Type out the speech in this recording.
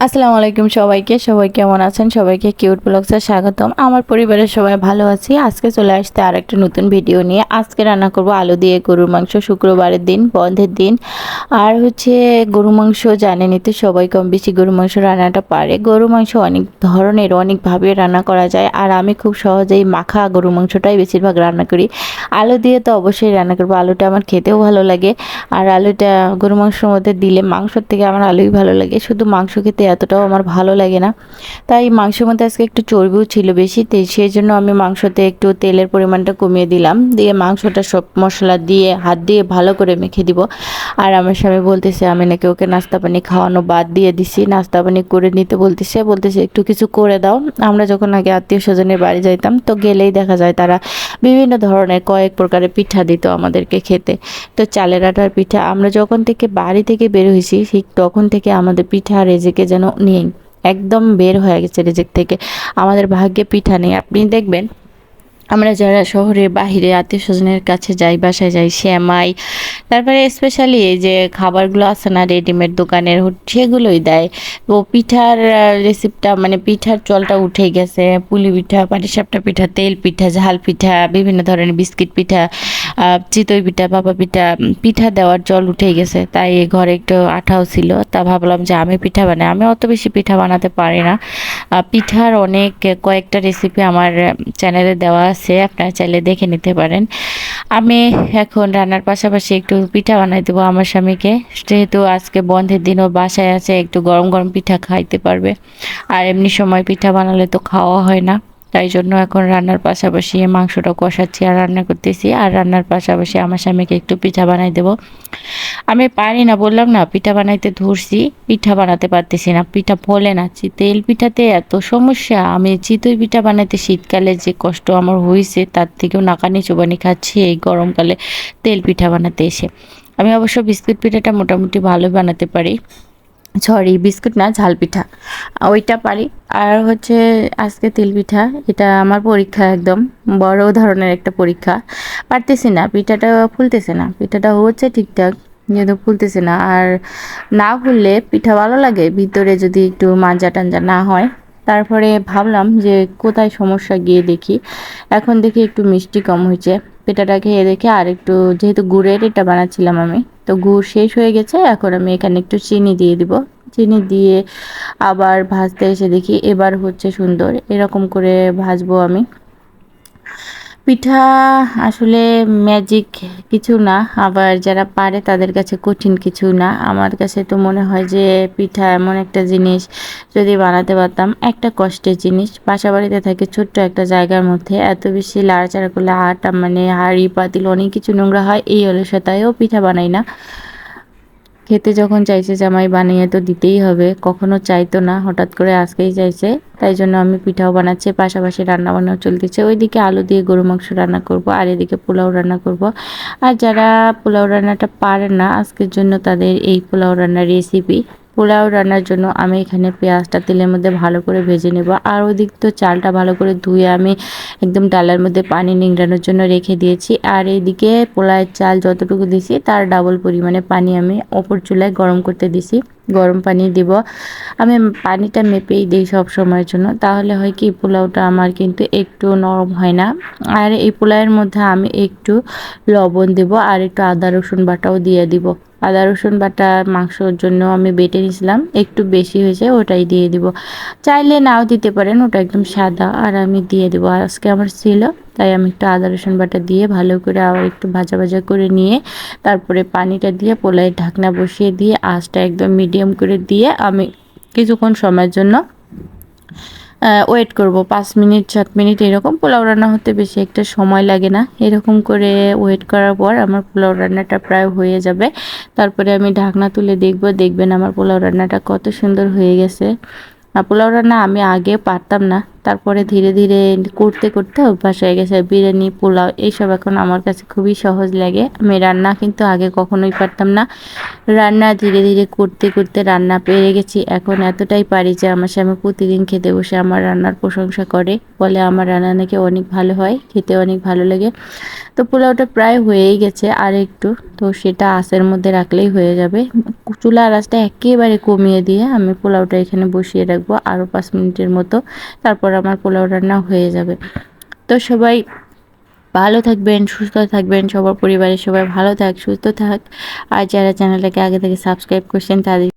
আসসালামু আলাইকুম সবাইকে, সবাই কেমন আছেন? সবাইকে কিউট ব্লগসে স্বাগতম। আমার পরিবারের সবাই ভালো আছি। আজকে চলে আসতে আর একটা নতুন ভিডিও নিয়ে। আজকে রান্না করব আলু দিয়ে গরুর মাংস শুক্রবারের দিন, বন্ধের দিন। আর হচ্ছে গরু মাংস জানেনই তো সবাই কম বেশি গরু মাংস রান্নাটা পারে। গরু মাংস অনেক ধরনের, অনেকভাবে রান্না করা যায়। আর আমি খুব সহজেই মাখা গরু মাংসটাই বেশিরভাগ রান্না করি। আলু দিয়ে তো অবশ্যই রান্না করব। আলুটা আমার খেতেও ভালো লাগে। আর আলুটা গরু মাংসের মধ্যে দিলে মাংসর থেকে আমার আলুই ভালো লাগে। শুধু মাংস খেতে এতটাও আমার ভালো লাগে না। তাই মাংসের মধ্যে আজকে একটু চর্বিও ছিল বেশি সেই জন্য আমি মাংসতে একটু তেলের পরিমাণটা কমিয়ে দিলাম। দিয়ে মাংসটা সব মশলা দিয়ে, হাত দিয়ে ভালো করে মেখে দিব। আর আমার স্বামী বলতেছে, আমি নাকি ওকে নাস্তা পানি খাওয়ানো বাদ দিয়ে দিছি, নাস্তা পানি করে নিতে বলতেছে। বলতেছে, একটু কিছু করে দাও। আমরা যখন আগে আত্মীয় স্বজনের বাড়ি যাইতাম, তো গেলেই দেখা যায় তারা বিভিন্ন ধরনের কয়েক প্রকারের পিঠা দিত আমাদেরকে খেতে। তো চালের আটার পিঠা, আমরা যখন থেকে বাড়ি থেকে বের হয়েছি, ঠিক তখন থেকে আমাদের পিঠা রেজেকে যেন নেই। একদম বের হয়ে গেছে রেজেক থেকে। আমাদের ভাগ্যে পিঠা নেই। আপনি দেখবেন, আমরা যারা শহরে বাহিরে আত্মীয় স্বজনের কাছে যাই, বাসায় যাই শ্যামাই তারপরে স্পেশালি এই যে খাবারগুলো আছে না রেডিমেড দোকানের, সেগুলোই দেয়। তো পিঠার রেসিপিটা মানে পিঠার চলটা উঠে গেছে। পুলি পিঠা, পাটিসাপটা পিঠা, তেল পিঠা, ঝাল পিঠা, বিভিন্ন ধরনের বিস্কিট পিঠা চিতই পিঠা বাবা পিঠা পিঠা দেওয়ার জল উঠে গেছে। তাই ঘরে একটু আঠাও ছিল। তা ভাবলাম যে আমি পিঠা বানাই। আমি অত বেশি পিঠা বানাতে পারি না। পিঠার অনেক কয়েকটা রেসিপি আমার চ্যানেলে দেওয়া আছে। আপনারা চাইলে দেখে নিতে পারেন। আমি এখন রান্নার পাশাপাশি একটু পিঠা বানাই দেবো আমার স্বামীকে। যেহেতু আজকে বন্ধের দিনও, বাসায় আছে, একটু গরম গরম পিঠা খাইতে পারবে। আর এমনি সময় পিঠা বানালে তো খাওয়া হয় না। তাই জন্য এখন রান্নার পাশাপাশি মাংসটা কষাচ্ছি আর রান্না করতেছি। আর রান্নার পাশাপাশি আমার স্বামীকে একটু পিঠা বানাই দেবো। আমি পারি না, বললাম না, পিঠা বানাইতে ধরছি, পিঠা বানাতে পারতেছি না। পিঠা ফলে না তেল পিঠাতে এত সমস্যা। আমি চিতই পিঠা বানাইতে শীতকালে যে কষ্ট আমার হয়েছে তার থেকেও নাকানি চুবানি খাচ্ছি এই গরমকালে তেল পিঠা বানাতে এসে। আমি অবশ্য বিস্কুট পিঠাটা মোটামুটি ভালো বানাতে পারি। সরি, বিস্কুট না, ঝাল পিঠা। ওইটা পারি। আর হচ্ছে আজকে তেল পিঠা, এটা আমার পরীক্ষা একদম, বড় ধরনের একটা পরীক্ষা। পারতেছি না, পিঠাটা ফুলতেছে না, পিঠাটা হচ্ছে ঠিকঠাক যেহেতু ফুলতেছে না। আর না ফুললে পিঠা ভালো লাগে, ভিতরে যদি একটু মাঞ্জা টাঞ্জা না হয়। তারপরে ভাবলাম যে কোথায় সমস্যা গিয়ে দেখি। এখন দেখি একটু মিষ্টি কম হয়েছে। পিঠাটা খেয়ে দেখে আর একটু যেহেতু গুড়ের এটা বানাচ্ছিলাম আমি, তো গুড় শেষ হয়ে গেছে, এখন আমি এখানে একটু চিনি দিয়ে দিব। চিনি দিয়ে আবার ভাজতে এসে দেখি এবার হচ্ছে সুন্দর, এরকম করে ভাজবো আমি। পিঠা আসলে ম্যাজিক কিছু না, আবার যারা পারে তাদের কাছে কঠিন কিছু না। আমার কাছে তো মনে হয় যে পিঠা এমন একটা জিনিস যদি বানাতে পারতাম, একটা কষ্টের জিনিস। বাসা বাড়িতে থাকে ছোট্ট একটা জায়গার মধ্যে, এত বেশি লাড়াচাড়া করলে আটা মানে হাড়ি, পাতিল, অনেক কিছু নোংরা হয়, এই অলসতায়ও পিঠা বানাই না। খেতে যখন চাইছে জামাই বানিয়ে তো দিতেই হবে, কখনো চাইতো না, হঠাৎ করে আজকেই চাইছে। তাই জন্য আমি পিঠাও বানাচ্ছি, পাশাপাশি রান্না বান্নাও চলতেছে। ওইদিকে আলু দিয়ে গরু মাংস রান্না করব, আর এদিকে পোলাও রান্না করব। আর যারা পোলাও রান্নাটা পারে না, আজকের জন্য তাদের এই পোলাও রান্নার রেসিপি পোলাও রান্নার জন্য আমি এখানে পেঁয়াজটা তেলের মধ্যে ভালো করে ভেজে নেব। আর ওদিক তো চালটা ভালো করে ধুয়ে আমি একদম ডালের মধ্যে পানি নিংড়ানোর জন্য রেখে দিয়েছি। আর এইদিকে পোলাওয়ের চাল যতটুকু দিছি তার ডাবল পরিমাণে পানি আমি ওপর চুলায় গরম করতে দিছি গরম পানি দিব। আমি পানিটা মেপেই দিই সব সময়ের জন্য। তাহলে হয় কি, পোলাওটা আমার কিন্তু একটু নরম হয় না। আর এই পোলাওয়ের মধ্যে আমি একটু লবণ দেব আর একটু আদা, রসুন বাটাও দিয়ে দিব। আদা, রসুন বাটা মাংসর জন্য আমি বেটে নিয়েছিলাম। একটু বেশি হয়েছে ওটাই দিয়ে দিব। চাইলে নাও দিতে পারেন, ওটা একদম সাদা। আর আমি দিয়ে দেবো। আজকে আমার ছিল, তাই আমি একটু আদা, রসুন বাটা দিয়ে ভালো করে আবার একটু ভাজা ভাজা করে নিয়ে তারপরে পানিটা দিয়ে পোলাইয়ের ঢাকনা বসিয়ে দিয়ে আঁচটা একদম মিডিয়াম করে দিয়ে আমি কিছুক্ষণ সময়ের জন্য ওয়েট করব। পাঁচ মিনিট, সাত মিনিট এরকম পোলাও রান্না হতে বেশি একটা সময় লাগে না। এরকম করে ওয়েট করার পর আমার পোলাও রান্নাটা প্রায় হয়ে যাবে। তারপরে আমি ঢাকনা তুলে দেখব, দেখবেন আমার পোলাও রান্নাটা কত সুন্দর হয়ে গেছে। পোলাও রান্না আমি আগে পারতাম না। তারপরে ধীরে ধীরে করতে করতে অভ্যাস হয়ে গেছে। বিরিয়ানি, পোলাও, এইসব এখন আমার কাছে খুবই সহজ লাগে। আমি রান্না কিন্তু আগে কখনোই পারতাম না। রান্না ধীরে ধীরে করতে করতে রান্না পেরে গেছি। এখন এতটাই পারি যে আমার স্বামী প্রতিদিন খেতে বসে আমার রান্নার প্রশংসা করে। বলে আমার রান্না নাকি অনেক ভালো হয়, খেতে অনেক ভালো লাগে। তো পোলাওটা প্রায় হয়েই গেছে আর একটু তো সেটা আঁচের মধ্যে রাখলেই হয়ে যাবে। চুলা আঁচটা একেবারে কমিয়ে দিয়ে আমি পোলাওটা এখানে বসিয়ে রাখব আরও পাঁচ মিনিটের মতো। তারপর আমার পোলাও রান্না হয়ে যাবে। তো সবাই ভালো থাকবেন, সুস্থ থাকবেন, সবার পরিবারের সবাই ভালো থাক, সুস্থ থাক। আর যারা চ্যানেলটাকে আগে থেকে সাবস্ক্রাইব করছেন, তাদের